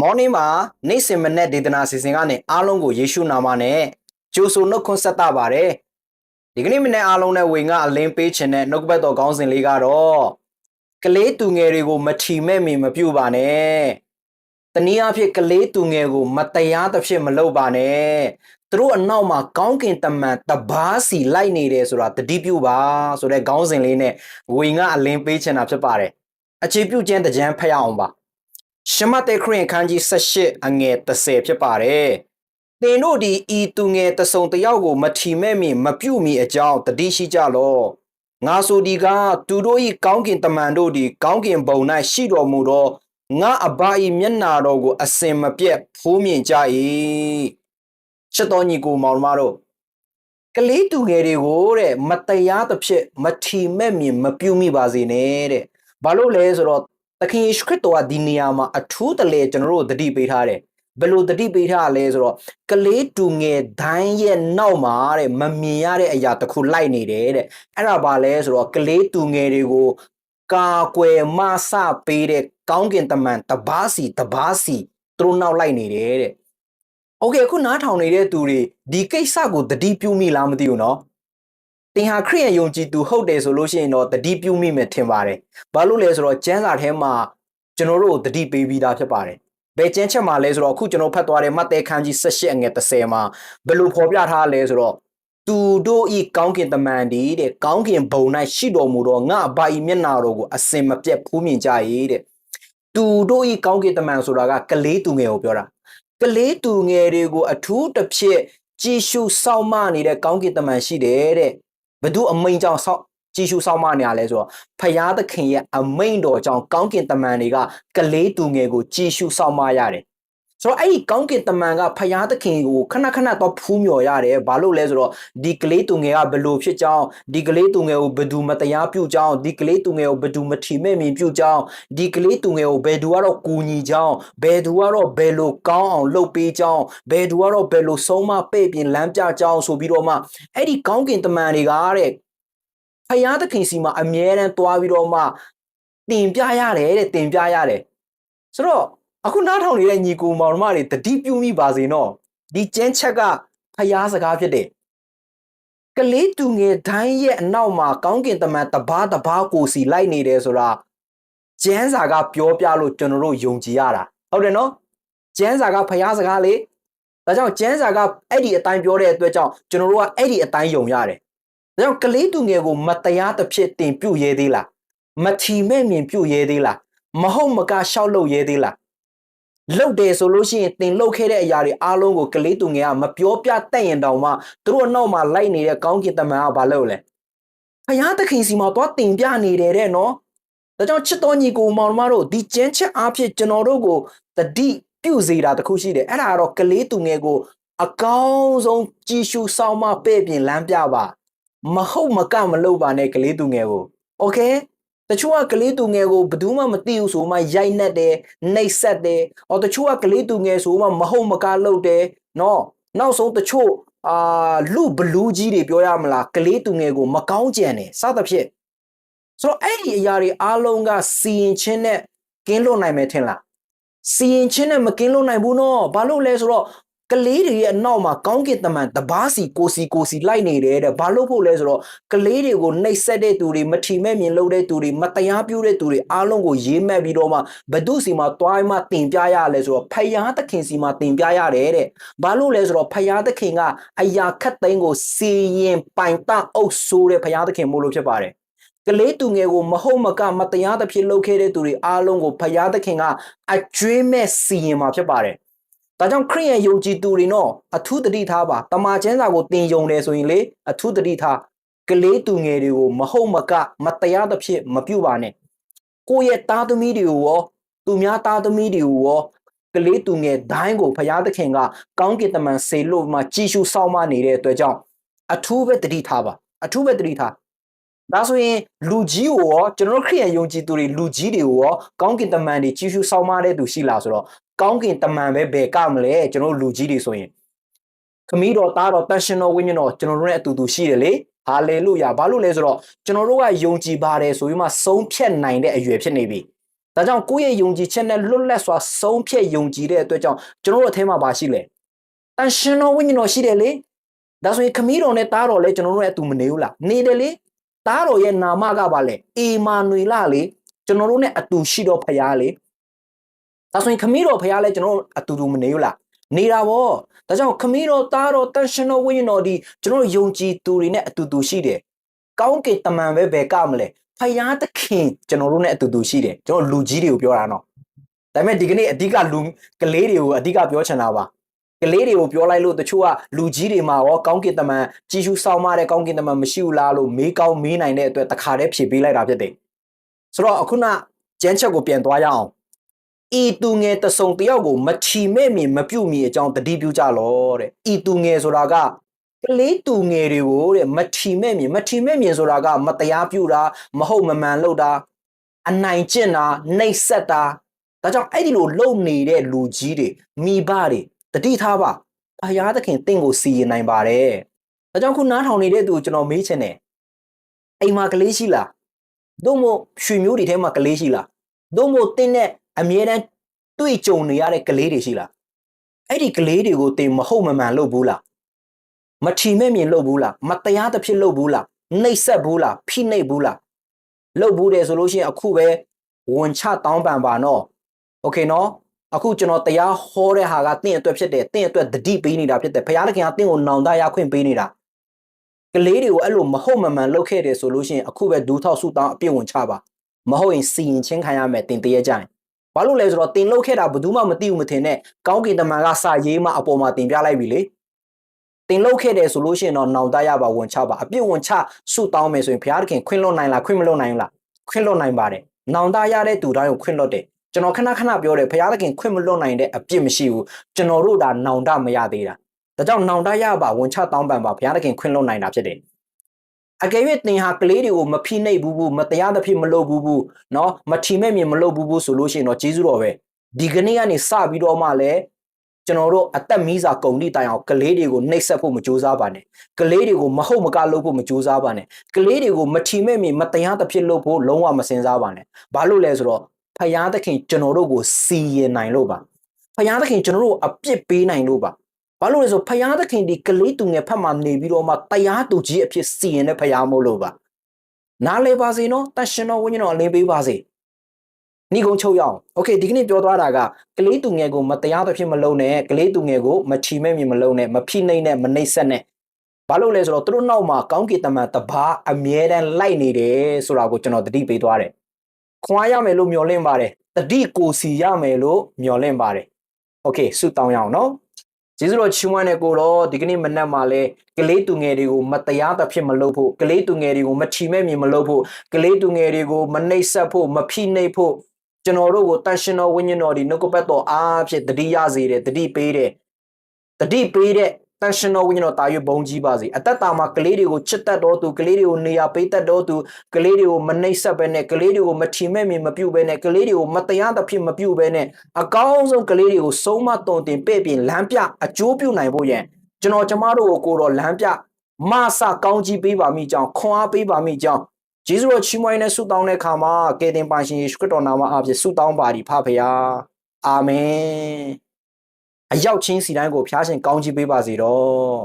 မော်နင်းမှာနေ့စဉ်မနေ့ဒေသနာစီစဉ်ကနေအားလုံးကိုယေရှုနာမနဲ့ကြိုဆိုနှုတ်ခွန်းဆက်တာပါတယ်ဒီကနေ့မနေ့အားလုံးနဲ့ဝေငါအလင်းပေးခြင်းနဲ့နှုတ်ကပတ်တော်ကောင်းစဉ်လေးကတော့ကလေးသူငယ်တွေကိုမထီမဲ့မီမပြုတ်ပါနဲ့တနည်းအားဖြင့်ကလေးသူငယ်ကိုမတရားသဖြင့်မလုပ်ပါနဲ့သူတို့အနောက်မှာကောင်းကင်တမန်တဘာစီလိုက်နေတယ်ဆိုတာတတိပြုပါဆိုတဲ့ခေါင်းစဉ်လေးနဲ့ဝေငါအလင်းပေးခြင်းတာဖြစ်ပါတယ်အခြေပြုခြင်းတကြံဖတ်ရအောင်ပါ ရှမတ်တဲ့ခရင်ခန်းကြီး78အငယ်30ဖြစ်ပါတယ်။သင်တို့ဒီဤသူငယ်တဆုံတယောက်ကိုမထီမဲ့မီမပြုတ်မီအကြောင်းတတိရှိကြလော့။ငါဆိုဒီကသူတို့ဤကောင်းကင်တမန်တို့ဒီကောင်းကင်ဘုံ၌ရှိတော်မူသောငါအဘဤမျက်နာတော်ကိုအစင်မပြတ်ဖိုးမြင်ကြ၏။ရှစ်တော်ညီကိုမောင်မတို့ကလေးသူငယ်တွေကိုတဲ့မတရားသဖြင့်မထီမဲ့မီမပြုတ်မိပါစေနဲ့တဲ့။ဘာလို့လဲဆိုတော့ သခင်ယေရှုခရစ်တော်ကဒီနေရာမှာအထူးတလဲကျွန်တော်တို့တတိပေးထားတယ်ဘယ်လိုတတိပေးထားလဲဆိုတော့ကလေးတူငယ်ဒိုင်းရဲ့နောက်မှာတဲ့မမြင်ရတဲ့အရာတစ်ခုလိုက်နေတယ်တဲ့အဲ့ဒါဘာလဲဆိုတော့ကလေးတူငယ်တွေကိုကာကွယ်မဆပေးတဲ့ကောင်းကင်တမန်တပားစီတပားစီသူတို့နောက်လိုက်နေတယ်တဲ့โอเคအခုနားထောင်နေတဲ့သူတွေဒီကိစ္စကိုတတိပြုမိလားမသိဘူးเนาะ တင်ဟာခရိယန်ယုံကြည်သူဟုတ်တယ်ဆိုလို့ရှိရင်တော့တတိပြုမိမယ်ထင်ပါတယ်ဘာလို့လဲဆိုတော့ကျမ်းစာထဲမှာကျွန်တော်တို့ကိုတတိပေးပြီးသားဖြစ်ပါတယ်ဘယ်ကျမ်းချက်မှာလဲဆိုတော့အခုကျွန်တော်ဖတ်သွားတဲ့မဿဲခန်းကြီး18အငယ်30မှာဘယ်လိုဖော်ပြထားလဲဆိုတော့သူတို့ဤကောင်းကင်တမန်ဒီတဲ့ကောင်းကင်ဘုံ၌ရှိတော်မူသောငါအဘဤမျက်နာတော်ကိုအစင်မပြတ်ဖူးမြင်ကြ၏တဲ့သူတို့ဤကောင်းကင်တမန်ဆိုတာကကလေးသူငယ်ကိုပြောတာကလေးသူငယ်တွေကိုအထူးတစ်ဖြစ်ကြည်ရှုစောင့်မနေတဲ့ကောင်းကင်တမန်ရှိတယ်တဲ့ ဘသူအမိန်ကြောင့်စောင့်ကြည်ရှုစောင့်မနေရလဲဆိုတော့ဖယားသခင်ရဲ့အမိန်တော်ကြောင့်ကောင်းကင်တမန်တွေကကလေးသူငယ်ကိုကြည်ရှုစောင့်မရတယ် ဆိုတော့အဲ့ဒီကောင်းကင်တမန်ကဖယားသခင်ကိုခဏခဏတော့ဖူးမြော်ရတယ်ဘာလို့လဲဆိုတော့ဒီကလေးသူငယ်ကဘလို့ဖြစ်ကြောင်းဒီကလေးသူငယ်ကိုဘယ်သူမတရားပြုကြောင်းဒီကလေးသူငယ်ကိုဘယ်သူမထီမဲ့မြင်ပြုကြောင်းဒီကလေးသူငယ်ကိုဘယ်သူကတော့ကူညီကြောင်းဘယ်သူကတော့ဘယ်လိုကောင်းအောင်လုပ်ပေးကြောင်းဘယ်သူကတော့ဘယ်လိုဆုံးမပဲ့ပြင်လမ်းပြကြောင်းဆိုပြီးတော့မှအဲ့ဒီကောင်းကင်တမန်တွေကတဲ့ဖယားသခင်စီမှာအမြဲတမ်းသွားပြီးတော့မှတင်ပြရတယ်တဲ့တင်ပြရတယ်ဆိုတော့ အခုနားထောင်နေတဲ့ညီကိုမောင်နှမတွေတတိပြုမိပါစေနော်ဒီကျန်းချက်ကဖျားစကားဖြစ်တယ်ကလေးတူငယ်ဒိုင်းရဲ့အနောက်မှာကောင်းကင်တမန်တပားတပားကိုစီလိုက်နေတယ်ဆိုတာကျန်းစာကပြောပြလို့ကျွန်တော်တို့ယုံကြည်ရတာဟုတ်တယ်နော်ကျန်းစာကဖျားစကားလေဒါကြောင့်ကျန်းစာကအဲ့ဒီအတိုင်းပြောတဲ့အတွက်ကြောင့်ကျွန်တော်တို့ကအဲ့ဒီအတိုင်းယုံရတယ်ဒါကြောင့်ကလေးတူငယ်ကိုမတရားတစ်ဖြစ်တင်ပြုတ်ရဲသေးလားမထီမဲ့မြင်ပြုတ်ရဲသေးလားမဟုတ်မကရှောက်လို့ရဲသေးလား လုတ်တယ်ဆိုလို့ရှိရင်တင်လုတ်ခဲ့တဲ့အရာတွေအားလုံးကိုကလေးသူငယ်ကမပြောပြတတ်ရင်တောင်မှသူတို့အနောက်မှာလိုက်နေတဲ့ကောင်းကင်တမန်ကဘာလုပ်လဲဖယားသခင်စီမှာတော့တင်ပြနေတယ်တဲ့နော်ဒါကြောင့်ချစ်တော်ညီကိုမောင်နှမတို့ဒီကျန်းချက်အားဖြင့်ကျွန်တော်တို့ကိုတတိပြုစေတာတခုရှိတယ်အဲ့ဒါကတော့ကလေးသူငယ်ကိုအကောင်းဆုံးကြည်ရှုဆောင်မပဲ့ပြင်လမ်းပြပါမဟုတ်မကမလုပ်ပါနဲ့ကလေးသူငယ်ကိုโอเค တချို့ကကလေးသူငယ်ကိုဘယ်သူမှမသိဘူးဆိုမှရိုက်နှက်တယ်နှိပ်စက်တယ်။အော်တချို့ကကလေးသူငယ်ဆိုမှမဟုတ်မကားလုပ်တယ်နော်။နောက်ဆုံးတချို့အာလူဘလူးကြီးတွေပြောရမလားကလေးသူငယ်ကိုမကောင်းကြံတယ်စသဖြင့်ဆိုတော့အဲ့ဒီအရာတွေအားလုံးကစီရင်ချင်းနဲ့ကင်းလွတ်နိုင်မယ်ထင်လားစီရင်ချင်းနဲ့မကင်းလွတ်နိုင်ဘူးနော်ဘာလို့လဲဆိုတော့ ကလေးတွေရဲ့အနောက်မှာကောင်းကင်တမန်တပားစီကိုစီကိုစီလိုက်နေတယ်တဲ့ဘာလို့ဖို့လဲဆိုတော့ကလေးတွေကိုနှိပ်စက်တဲ့သူတွေမထီမဲ့မြင်လုပ်တဲ့သူတွေမတရားပြုတဲ့သူတွေအားလုံးကိုရေးမဲ့ပြီးတော့မှဘဒုစီမှာတွိုင်းမှတင်ပြရလဲဆိုတော့ဖယားသခင်စီမှာတင်ပြရတယ်တဲ့ဘာလို့လဲဆိုတော့ဖယားသခင်ကအရာခတ်သိမ်းကိုစီရင်ပိုင်တအုပ်ဆိုးတဲ့ဖယားသခင်မို့လို့ဖြစ်ပါတယ်ကလေးသူငယ်ကိုမဟုတ်မကမတရားသဖြင့်လုပ်ခဲ့တဲ့သူတွေအားလုံးကိုဖယားသခင်ကအကျွေးမဲ့စီရင်မှာဖြစ်ပါတယ် ဒါကြောင့်ခရိယန်ယုံကြည်သူတွေတော့အထူးတတိထားပါတမန်ကျမ်းစာကိုသင်ယုံတယ်ဆိုရင်လေအထူးတတိထားကလေးသူငယ်တွေကိုမဟုတ်မကမတရားသဖြင့်မပြုတ်ပါနဲ့ကိုယ့်ရဲ့သားသမီးတွေကိုရောသူများသားသမီးတွေကိုရောကလေးသူငယ်ဒိုင်းကိုဖရာသခင်ကကောင်းကင်တမန်ဆေလို့မှကြည်ရှုစောင့်မနေတဲ့အတွက်ကြောင့်အထူးပဲတတိထားပါအထူးပဲတတိထားဒါဆိုရင်လူကြီးကိုရောကျွန်တော်တို့ခရိယန်ယုံကြည်သူတွေလူကြီးတွေကိုရောကောင်းကင်တမန်တွေကြည်ရှုစောင့်မတဲ့သူရှိလားဆိုတော့ ကောင်းကင်တမန်ပဲဘယ်ကမလဲကျွန်တော်တို့လူကြီးတွေဆိုရင်ခမီးတော်သားတော်တန်ရှင်တော်ဝိညာဉ်တော်ကျွန်တော်တို့နဲ့အတူတူရှိတယ်လေဟာလေလုယာဘာလို့လဲဆိုတော့ကျွန်တော်တို့ကယုံကြည်ပါတယ်ဆိုပြီးမှဆုံးဖြတ်နိုင်တဲ့အရွယ်ဖြစ်နေပြီဒါကြောင့်ကိုယ့်ရဲ့ယုံကြည်ချက်နဲ့လွတ်လပ်စွာဆုံးဖြတ်ယုံကြည်တဲ့အတွက်ကြောင့်ကျွန်တော်တို့အထဲမှာပါရှိလေတန်ရှင်တော်ဝိညာဉ်တော်ရှိတယ်လေဒါဆိုရင်ခမီးတော်နဲ့တားတော်လည်းကျွန်တော်တို့ရဲ့အတူမနေဘူးလားနေတယ်လေတားတော်ရဲ့နာမကပါလေအေမာနွေလလေကျွန်တော်တို့နဲ့အတူရှိတော်ဖရားလေ ဒါဆိုရင်ခမီးတော်ဖရားလည်းကျွန်တော်တို့အတူတူမနေဘူးလားနေတာဗောဒါကြောင့်ခမီးတော်တားတော်တန်ရှင်တော်ဝိညာဉ်တော်ဒီကျွန်တော်တို့ယုံကြည်သူတွေနဲ့အတူတူရှိတယ်ကောင်းကင်တမန်ပဲဘယ်ကမလဲဖယားသခင်ကျွန်တော်တို့နဲ့အတူတူရှိတယ်ကျွန်တော်လူကြီးတွေကိုပြောတာနော်ဒါပေမဲ့ဒီကနေ့အဓိကလူကလေးတွေကိုအဓိကပြောချင်တာပါကလေးတွေကိုပြောလိုက်လို့တချို့ကလူကြီးတွေမှာရောကောင်းကင်တမန်ကြီးရှုဆောင်မတဲ့ကောင်းကင်တမန်မရှိဘူးလားလို့မေးကောင်းမေးနိုင်တဲ့အတွက်တခါတည်းဖြေပေးလိုက်တာဖြစ်တယ်ဆိုတော့အခုနကျန်းချက်ကိုပြန်သွားရအောင် ဤသူငယ်တဆုံတယောက်ကိုမချီမဲ့မြင်မပြုတ်မြင်အကြောင်းတတိပြုကြလောတဲ့ဤသူငယ်ဆိုတာကကလေးသူငယ်တွေကိုတဲ့မထီမဲ့မြင်မထီမဲ့မြင်ဆိုတာကမတရားပြုတာမဟုတ်မမှန်လုပ်တာအနိုင်ကျင့်တာနှိပ်စက်တာဒါကြောင့်အဲ့ဒီလိုလုပ်နေတဲ့လူကြီးတွေမိဘတွေတတိထားပါဘုရားသခင်တင့်ကိုစီရင်နိုင်ပါတယ်ဒါကြောင့်ခုနားထောင်နေတဲ့သူကိုကျွန်တော်မေးချင်တယ်အိမ်မှာကလေးရှိလားသို့မဟုတ်ရွှေမျိုးတွေထဲမှာကလေးရှိလားသို့မဟုတ်တင်းတဲ့ အမြဲတမ်းတွေ့ကြုံနေရတဲ့ကလေးတွေရှိလားအဲ့ဒီကလေးတွေကိုတင်မဟုတ်မမှန်လုပ်ဘူးလားမထီမဲ့မြင်လုပ်ဘူးလားမတရားတစ်ဖြစ်လုပ်ဘူးလားနှိပ်စက်ဘူးလားဖိနှိပ်ဘူးလားလုပ်ဘူးတယ်ဆိုလို့ရှိရင်အခုပဲဝန်ချတောင်းပန်ပါနော်โอเคနော်အခုကျွန်တော်တရားဟောတဲ့ဟာကတင့်အတွက်ဖြစ်တယ်တင့်အတွက်တတိပေးနေတာဖြစ်တယ်ဘုရားသခင်ကတင့်ကိုနောင်တရခွင့်ပေးနေတာကလေးတွေကိုအဲ့လိုမဟုတ်မမှန်လုပ်ခဲ့တယ်ဆိုလို့ရှိရင်အခုပဲဒူးထောက်ဆူတောင်းအပြည့်ဝင်ချပါမဟုတ်ရင်စီရင်ချင်းခံရမယ်တင်တရကြရင် ဘာလို့လဲဆိုတော့တင်လုတ်ခဲ့တာဘယ်သူမှမသိဘူးမထင်နဲ့ကောင်းကင်တမန်ကစာရေးမှအပေါ်မှာတင်ပြလိုက်ပြီလေတင်လုတ်ခဲ့တယ်ဆိုလို့ရှိရင်တော့နောင်တရပါဝင်ချပါအပြည့်ဝင်ချဆူတောင်းမယ်ဆိုရင်ဘုရားသခင်ခွင့်လွတ်နိုင်လားခွင့်မလွတ်နိုင်ဘူးလားခွင့်လွတ်နိုင်ပါတယ်နောင်တရတဲ့သူတိုင်းကိုခွင့်လွတ်တယ်ကျွန်တော်ခဏခဏပြောတယ်ဘုရားသခင်ခွင့်မလွတ်နိုင်တဲ့အပြစ်မရှိဘူးကျွန်တော်တို့ဒါနောင်တမရသေးတာဒါကြောင့်နောင်တရပါဝင်ချတောင်းပန်ပါဘုရားသခင်ခွင့်လွတ်နိုင်တာဖြစ်တယ် အကယ်၍သင်ဟာကလေးတွေကိုမဖိနှိပ်ဘူးဘူးမတရားသဖြင့်မလုပ်ဘူးဘူးเนาะမထီမဲ့မြင်မလုပ်ဘူးဘူးဆိုလို့ရှိရင်တော့ကျေးဇူးတော်ပဲဒီကနေ့ကနေစပြီးတော့မှလည်းကျွန်တော်တို့အသက်မီးစာကုန်တိတိုင်အောင်ကလေးတွေကိုနှိပ်စက်ဖို့မကြိုးစားပါနဲ့ကလေးတွေကိုမဟုတ်မကလုပ်ဖို့မကြိုးစားပါနဲ့ကလေးတွေကိုမထီမဲ့မြင်မတရားသဖြင့်လုပ်ဖို့လုံးဝမစင်စားပါနဲ့ဘာလို့လဲဆိုတော့ဖယားသခင်ကျွန်တော်တို့ကိုစီရင်နိုင်လို့ပါဖယားသခင်ကျွန်တော်တို့အပြစ်ပေးနိုင်လို့ပါ ဘာလို့လဲဆိုဖယားသခင်ဒီကလေးသူငယ်ဖက်မှာနေပြီးတော့မှတရားသူကြီးအဖြစ်စီရင်တဲ့ဖယားမို့လို့ပါနားလေပါစေနော်တန်ရှင်တော်ဝိညာဉ်တော်အလင်းပေးပါစေညီကုန်းချုပ်ရအောင်โอเคဒီကနေ့ပြောသွားတာကကလေးသူငယ်ကိုမတရားသဖြင့်မလုံးနဲ့ကလေးသူငယ်ကိုမချီမဲ့မြင်မလုံးနဲ့မဖိနှိမ့်နဲ့မနှိမ့်ဆက်နဲ့ဘာလို့လဲဆိုတော့သူတို့နောက်မှာကောင်းကင်တမန်တပါးအမြဲတမ်းလိုက်နေတယ်ဆိုတာကိုကျွန်တော်သတိပေးသွားတယ်ခွာရမယ်လို့မျှော်လင့်ပါတယ်တတိကိုစီရမယ်လို့မျှော်လင့်ပါတယ်โอเคဆုတောင်းရအောင်နော် ကျေးဇူးတော်ချီးမွမ်းတဲ့ကိုတော့ဒီကနေ့မနက်မှာလဲကလေးသူငယ်တွေကိုမတရားသဖြင့်မလုပ်ဖို့ကလေးသူငယ်တွေကိုမချီမဲ့မြင်မလုပ်ဖို့ကလေးသူငယ်တွေကိုမနှိပ်စက်ဖို့မဖိနှိပ်ဖို့ကျွန်တော်တို့ကိုတန်ရှင်တော်ဝိညာဉ်တော်ဒီနှုတ်ကပတ်တော်အားဖြင့်တတိရစေတယ်တတိပေးတယ်တတိပေးတဲ့ တန်ရှင်တော်ဝိညာဉ်တော်တာရွဘုံကြီးပါစေအသက်တာမှာကလေးတွေကိုချစ်တတ်တော်သူကလေးတွေကိုနေရာပေးတတ်တော်သူကလေးတွေကိုမနှိပ်စက်ပဲနဲ့ကလေးတွေကိုမထီမဲ့မြင်မပြုတ်ပဲနဲ့ကလေးတွေကိုမတရားသဖြင့်မပြုတ်ပဲနဲ့အကောင်းဆုံးကလေးတွေကိုဆုံးမတုံတင်ပဲ့ပြင်လမ်းပြအကျိုးပြုနိုင်ဖို့ရန်ကျွန်တော်ကျမတို့ကိုကိုတော်လမ်းပြမဆကောင်းကြီးပေးပါမိကြောင်းခွန်အားပေးပါမိကြောင်းဂျေဇုတော်ချီးမွမ်းနဲ့ဆုတောင်းတဲ့အခါမှာကယ်တင်ပါရှင်ယေရှုခရစ်တော်နာမအားဖြင့်ဆုတောင်းပါသည်ဖဖရာအာမင် အရောက်ချင်းစီတိုင်းကိုဖျားရှင်ကောင်းချီးပေးပါစေတော့